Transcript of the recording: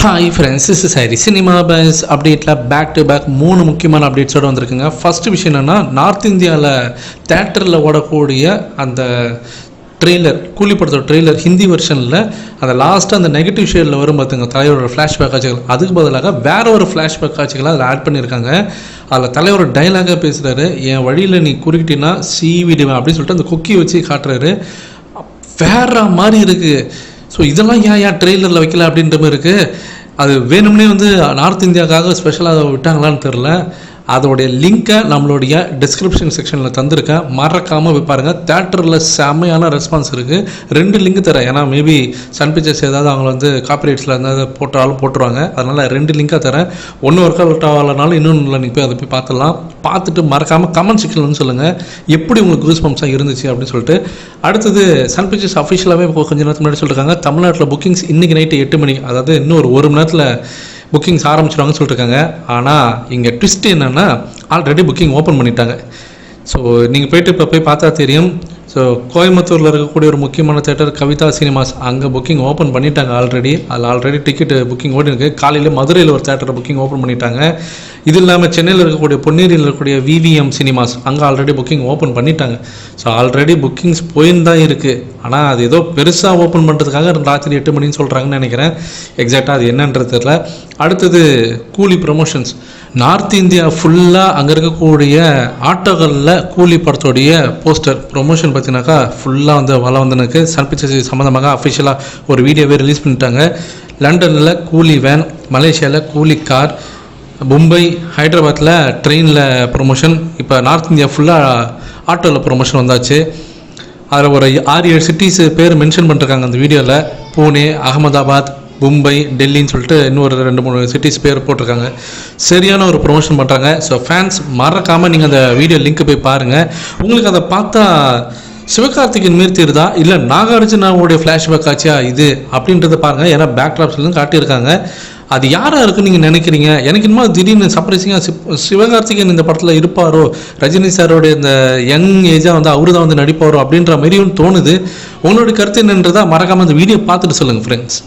Hi friends is சாரி cinema buzz அப்டேட்டில் back to back மூணு முக்கியமான அப்டேட்ஸோடு வந்திருக்குங்க. ஃபஸ்ட்டு விஷயம் என்னென்னா நார்த் இந்தியாவில் தேட்டரில் ஓடக்கூடிய அந்த ட்ரெய்லர் கூலி படத்தோட ட்ரெய்லர் ஹிந்தி வெர்ஷனில் அந்த லாஸ்ட்டாக அந்த நெகட்டிவ் ஷேடில் வரும் பார்த்துங்க தலைவரோட ஃப்ளாஷ்பேக் காட்சிகள். அதுக்கு பதிலாக வேற ஒரு ஃப்ளாஷ்பேக் காட்சிகளை அதில் ஆட் பண்ணியிருக்காங்க. அதில் தலைவர் டைலாகாக பேசுகிறாரு என் வழியில் நீ குறுக்கிட்டீங்கன்னா சீவிடுவேன் அப்படின்னு சொல்லிட்டு அந்த குக்கி வச்சு காட்டுறாரு. வேற மாதிரி இருக்குது ஸோ இதெல்லாம் ஏன் ஏன் ட்ரெய்லரில் வைக்கல அப்படின்ற மாதிரி இருக்குது அது வேணும்னே வந்து நார்த் இந்தியாவுக்காக ஸ்பெஷலாக விட்டாங்களான்னு தெரில அதோடைய லிங்க்கை நம்மளுடைய டிஸ்கிரிப்ஷன் செக்ஷனில் தந்திருக்கேன் மறக்காமல் போய் பாருங்கள் தேட்டரில் செம்மையான ரெஸ்பான்ஸ் இருக்குது ரெண்டு லிங்க் தரேன். ஏன்னா மேபி சன் பிக்சர்ஸ் ஏதாவது அவங்க வந்து காப்பிரைட்ஸில் இருந்தால் போட்டாலும் போட்டுருவாங்க. அதனால் ரெண்டு லிங்காக தரேன். ஒன்று ஒர்க் அவுட் ஆகலனாலும் இன்னொன்று நீங்கள் போய் அதை போய் பார்த்துடலாம். பார்த்துட்டு மறக்காமல் கமெண்ட் செக்ஷன் சொல்லுங்கள் எப்படி உங்களுக்கு கூஸ் பம்ப்ஸாக இருந்துச்சு அப்படின்னு சொல்லிட்டு. அடுத்தது சன் பிக்சர்ஸ் அஃபிஷியலாகவே கொஞ்ச நேரத்துக்கு முன்னாடி சொல்லியிருக்காங்க தமிழ்நாட்டில் புக்கிங்ஸ் இன்றைக்கி நைட்டு எட்டு மணி. அதாவது இன்னும் ஒரு ஒரு மணி நேரத்தில் புக்கிங்ஸ் ஆரம்பிச்சிடுவாங்கன்னு சொல்லிட்டுருக்காங்க. ஆனால் இங்கே ட்விஸ்ட் என்னென்னா ஆல்ரெடி புக்கிங் ஓப்பன் பண்ணிட்டாங்க. ஸோ நீங்கள் போயிட்டு இப்போ போய் பார்த்தா தெரியும். ஸோ கோயம்புத்தூரில் இருக்கக்கூடிய ஒரு முக்கியமான தேட்டர் கவிதா சினிமாஸ் அங்கே புக்கிங் ஓப்பன் பண்ணிட்டாங்க ஆல்ரெடி அதில் ஆல்ரெடி டிக்கெட் புக்கிங் ஓடி இருக்கு காலையில் மதுரையில் ஒரு தேட்டரை புக்கிங் ஓப்பன் பண்ணிட்டாங்க. இது இல்லாமல் சென்னையில் இருக்கக்கூடிய பொன்னேரியில் இருக்கக்கூடிய விவிஎம் சினிமாஸ் அங்கே ஆல்ரெடி புக்கிங் ஓப்பன் பண்ணிட்டாங்க. ஸோ ஆல்ரெடி புக்கிங்ஸ் போயின்னு தான் இருக்குது ஆனால் அது ஏதோ பெருசாக ஓப்பன் பண்ணுறதுக்காக ராத்திரி எட்டு மணின்னு சொல்கிறாங்கன்னு நினைக்கிறேன். எக்ஸாக்டாக அது என்னன்றது தெரியல. அடுத்தது கூலி ப்ரொமோஷன்ஸ் நார்த் இந்தியா ஃபுல்லாக அங்கே இருக்கக்கூடிய ஆட்டோகளில் கூலி படத்தோடைய போஸ்டர் ப்ரொமோஷன் பார்த்தீங்கன்னாக்கா ஃபுல்லாக வந்து வள வந்தனுக்கு சன் பிக்சர்ஸ் சம்மந்தமாக அஃபிஷியலாக ஒரு வீடியோவே ரிலீஸ் பண்ணிட்டாங்க. லண்டனில் கூலி வேன் மலேசியாவில் கூலி கார் மும்பை ஹைதராபாத்தில் ட்ரெயினில் ப்ரொமோஷன் இப்போ நார்த் இந்தியா ஃபுல்லாக ஆட்டோவில் ப்ரொமோஷன் வந்தாச்சு. அதில் ஒரு ஆறு ஏழு சிட்டிஸ் பேர் மென்ஷன் பண்ணிருக்காங்க அந்த வீடியோவில் பூனே அகமதாபாத் மும்பை டெல்லின்னு சொல்லிட்டு இன்னொரு ரெண்டு மூணு சிட்டிஸ் பேர் போட்டிருக்காங்க. சரியான ஒரு ப்ரொமோஷன் பண்ணுறாங்க ஸோ ஃபேன்ஸ் மறக்காமல் நீங்கள் அந்த வீடியோ லிங்க் போய் பாருங்கள் உங்களுக்கு அதை பார்த்தா சிவகார்த்திகேயன் மீர்த்திருதா? இல்லை நாகார்ஜுனாவுடைய ஃப்ளாஷ்பேக் ஆச்சியா இது? அப்படின்றத பாருங்கள் ஏன்னா பேக்ட்ராப்ஸ்லாம் காட்டியிருக்காங்க. அது யாராக இருக்குன்னு நீங்கள் நினைக்கிறீங்க? எனக்கு இன்னும் திடீர்னு சர்ப்ரைசிங்காக சிவகார்த்திகேயன் இந்த படத்தில் இருப்பாரோ? ரஜினி சாரோடைய இந்த யங் ஏஜாக வந்து அவரு தான் வந்து நடிப்பாரோ அப்படின்ற மாதிரியும் தோணுது. உங்களுடைய கருத்து என்னன்றதா மறக்காமல் அந்த வீடியோ பார்த்துட்டு சொல்லுங்கள் ஃப்ரெண்ட்ஸ்